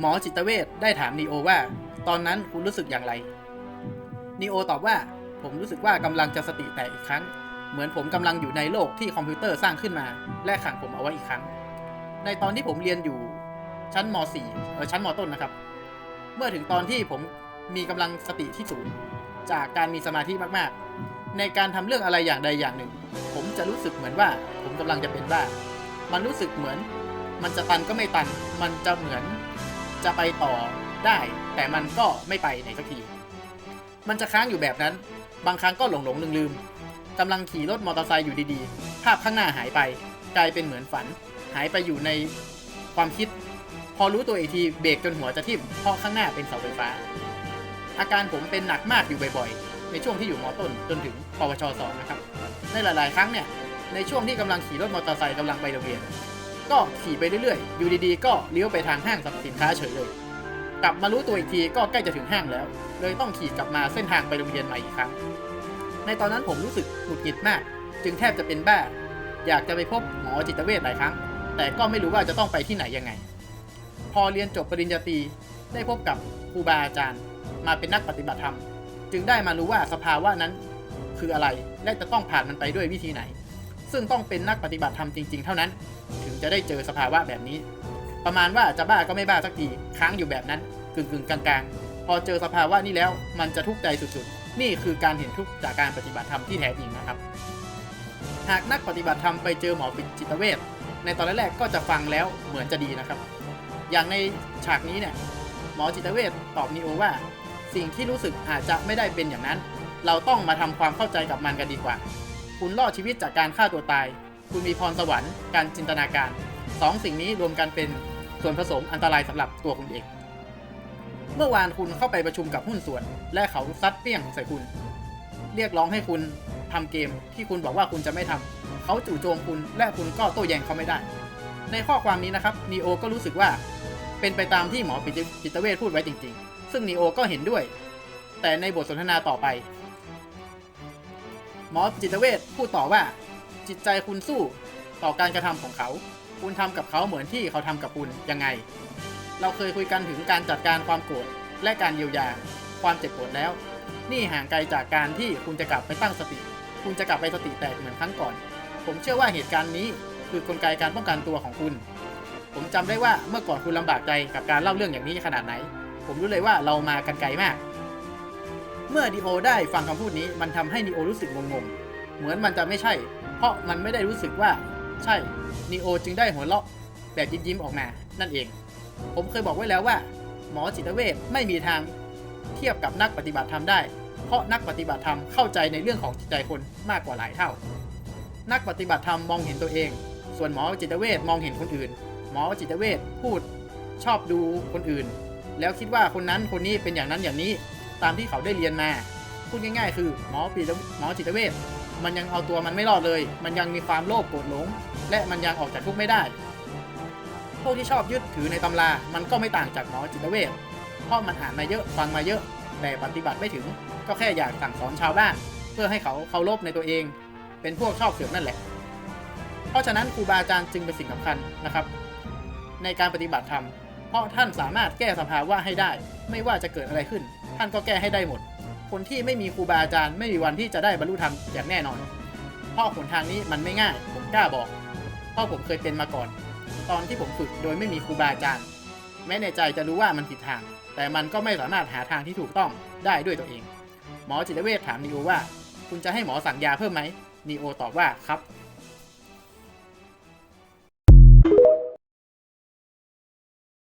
หมอจิตเวชได้ถามนีโอว่า ตอนนั้นคุณรู้สึกอย่างไรนีโอตอบว่าผมรู้สึกว่ากำลังจะสติแตกอีกครั้ง เหมือนผมกำลังอยู่ในโลกที่คอมพิวเตอร์สร้างขึ้นมา และขังผมเอาไว้อีกครั้ง ในตอนที่ผมเรียนอยู่ชั้นม .4 เออชั้นม ต้นนะครับ เมื่อถึงตอนที่ผมมีกำลังสติที่สูงจากการมีสมาธิมากๆ ในการทำเรื่องอะไรอย่างใดอย่างหนึ่ง ผมจะรู้สึกเหมือนว่าผมกำลังจะเป็นบ้า มันรู้สึกเหมือน มันจะตันก็ไม่ตัน มันจะเหมือน จะไปต่อได้ แต่มันก็ไม่ไปในสักที มันจะค้างอยู่แบบนั้น บางครั้งก็หลงหลงลืมลืมกำลังขี่รถมอเตอร์ไซค์อยู่ดีๆ ภาพข้างหน้าหายไป กลายเป็นเหมือนฝัน หายไปอยู่ในความคิด พอรู้ตัวอีกทีเบรกจนหัวจะทิ่มเพราะข้างหน้าเป็นเสาไฟฟ้า อาการผมเป็นหนักมากอยู่บ่อยๆ ในช่วงที่อยู่มอต้นจนถึงปวชสองนะครับ ในหลาย ๆ ครั้งเนี่ย ในช่วงที่กำลังขี่รถมอเตอร์ไซค์กำลังไปโรงเรียน ก็ขี่ไปเรื่อยๆ อยู่ดีๆ ก็เลี้ยวไปทางห้างสรรพสินค้าเฉยเลย กลับมารู้ตัวอีกทีก็ใกล้จะถึงห้างแล้ว เลยต้องขี่กลับมาเส้นทางไปโรงเรียนใหม่อีกครั้ง ในตอนนั้นผมรู้สึกหงุดหงิดมาก จึงแทบจะเป็นบ้า อยากจะไปพบหมอจิตเวชหลายครั้ง แต่ก็ไม่รู้ว่าจะต้องไปที่ไหนยังไง พอเรียนจบปริญญาตรีได้พบกับครูบาอาจารย์ มาเป็นนักปฏิบัติธรรม จึงได้มารู้ว่าสภาวะนั้นคืออะไร และจะต้องผ่านมันไปด้วยวิธีไหน ซึ่งต้องเป็นนักปฏิบัติธรรมจริงๆ เท่านั้น ถึงจะได้เจอสภาวะแบบนี้ ประมาณว่าจะบ้าก็ไม่บ้าสักทีค้างอยู่แบบนั้นกึ่งๆกลางๆ พอเจอสภาวะนี้แล้วมันจะทุกข์ใจสุดๆ นี่คือการเห็นทุกข์จากการปฏิบัติธรรมที่แท้จริงนะครับ หากนักปฏิบัติธรรมไปเจอหมอจิตเวชในตอนแรกๆก็จะฟังแล้วเหมือนจะดีนะครับ อย่างในฉากนี้เนี่ยหมอจิตเวชตอบนีโอว่า สิ่งที่รู้สึกอาจจะไม่ได้เป็นอย่างนั้น เราต้องมาทำความเข้าใจกับมันกันดีกว่า คุณรอดชีวิตจากการฆ่าตัวตาย คุณมีพรสวรรค์การจินตนาการสองสิ่งนี้รวมกันเป็นส่วนผสมอันตรายสำหรับตัวคุณเอง เมื่อวานคุณเข้าไปประชุมกับหุ้นส่วน และเขาซัดเปี้ยงใส่คุณ เรียกร้องให้คุณทำเกมที่คุณบอกว่าคุณจะไม่ทำเขาจู่โจมคุณและคุณก็โต้แย้งเขาไม่ได้ ในข้อความนี้นะครับนีโอก็รู้สึกว่า เป็นไปตามที่หมอจิตเวชพูดไว้จริง ๆ ซึ่งนีโอก็เห็นด้วย แต่ในบทสนทนาต่อไป หมอจิตเวชพูดต่อว่า จิตใจคุณสู้ต่อการกระทำของเขา คุณทำกับเขาเหมือนที่เขาทำกับคุณยังไง เราเคยคุยกันถึงการจัดการความโกรธและการเยียวยาความเจ็บปวดแล้ว นี่ห่างไกลจากการที่คุณจะกลับไปตั้งสติ คุณจะกลับไปสติแตกเหมือนครั้งก่อน ผมเชื่อว่าเหตุการณ์นี้คือกลไกการป้องกันตัวของคุณ ผมจำได้ว่าเมื่อก่อนคุณลำบากใจกับการเล่าเรื่องอย่างนี้ขนาดไหน ผมรู้เลยว่าเรามากันไกลมาก เมื่อดีโอได้ฟังคำพูดนี้มันทำให้นีโอรู้สึกงงๆ เหมือนมันจะไม่ใช่ เพราะมันไม่ได้รู้สึกว่า ใช่นีโอจึงได้หัวเราะแบบยิ้มๆออกมานั่นเอง ผมเคยบอกไว้แล้วว่า หมอจิตเวชไม่มีทางเทียบกับนักปฏิบัติธรรมได้ เพราะนักปฏิบัติธรรมเข้าใจในเรื่องของจิตใจคนมากกว่าหลายเท่า นักปฏิบัติธรรมมองเห็นตัวเอง ส่วนหมอจิตเวชมองเห็นคนอื่น หมอจิตเวชพูดชอบดูคนอื่น แล้วคิดว่าคนนั้นคนนี้เป็นอย่างนั้นอย่างนี้ ตามที่เขาได้เรียนมาพูดง่าย ๆ คือหมอปิหมอจิตเวชมันยังเอาตัวมันไม่รอดเลย มันยังมีความโลภโกรธหลง และมันยังออกจากทุกข์ไม่ได้ พวกที่ชอบยึดถือในตำรา มันก็ไม่ต่างจากหมอจิตเวชเพราะมันอ่านมาเยอะฟังมาเยอะ แต่ปฏิบัติไม่ถึง ก็แค่อยากสั่งสอนชาวบ้าน เพื่อให้เขาเคารพในตัวเอง เป็นพวกชอบเสือกนั่นแหละ เพราะฉะนั้นครูบาอาจารย์จึงเป็นสิ่งสำคัญนะครับ ในการปฏิบัติธรรม ราะท่านสามารถแก้สภาวะให้ได้ ไม่ว่าจะเกิดอะไรขึ้น ท่านก็แก้ให้ได้หมด คนที่ไม่มีครูบาอาจารย์ไม่มีวันที่จะได้บรรลุธรรมอย่างแน่นอน เพราะหนทางนี้มันไม่ง่าย ผมกล้าบอก เพราะผมเคยเป็นมาก่อน ตอนที่ผมฝึกโดยไม่มีครูบาอาจารย์ แม้ในใจจะรู้ว่ามันผิดทาง แต่มันก็ไม่สามารถหาทางที่ถูกต้องได้ด้วยตัวเอง หมอจิตเวชถามนีโอว่า คุณจะให้หมอสั่งยาเพิ่มไหมนีโอตอบว่าครับ